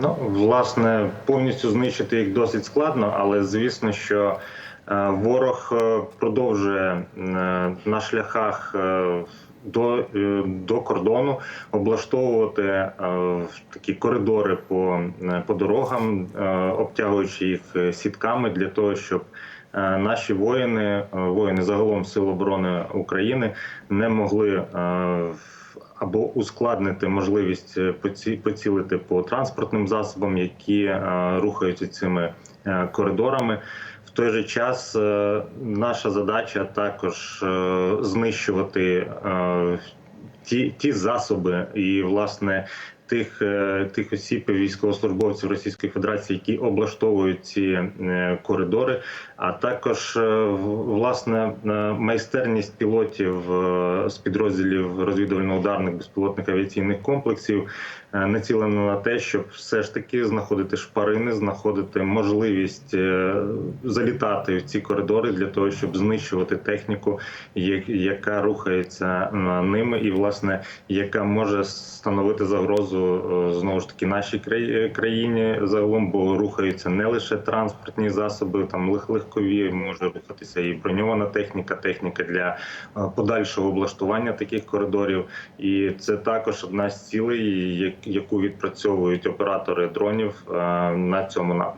Ну, власне, повністю знищити їх досить складно, але звісно, що е, ворог е, продовжує е, на шляхах до, до кордону облаштовувати такі коридори по, по дорогам, обтягуючи їх сітками для того, щоб наші воїни, воїни загалом Сил оборони України, не могли або ускладнити можливість е, поці- поцілити по транспортним засобам, які е, рухаються цими е, коридорами. В той же час наша задача також знищувати ті, ті засоби і власне. Тих, е, тих осіб військовослужбовців Російської Федерації, які облаштовують ці е, коридори, а також е, власне майстерність пілотів з підрозділів розвідувально-ударних безпілотних авіаційних комплексів націлено на те, щоб все ж таки знаходити шпарини, знаходити можливість залітати в ці коридори для того, щоб знищувати техніку, яка рухається ними, і власне яка може становити загрозу е, знову ж таки нашій краї- країні загалом, бо рухаються не лише транспортні засоби, там лег- легкові може рухатися і броньована техніка, техніка для е, подальшого облаштування таких коридорів. І це також одна з цілей, яку відпрацьовують оператори дронів е, на цьому напрямку.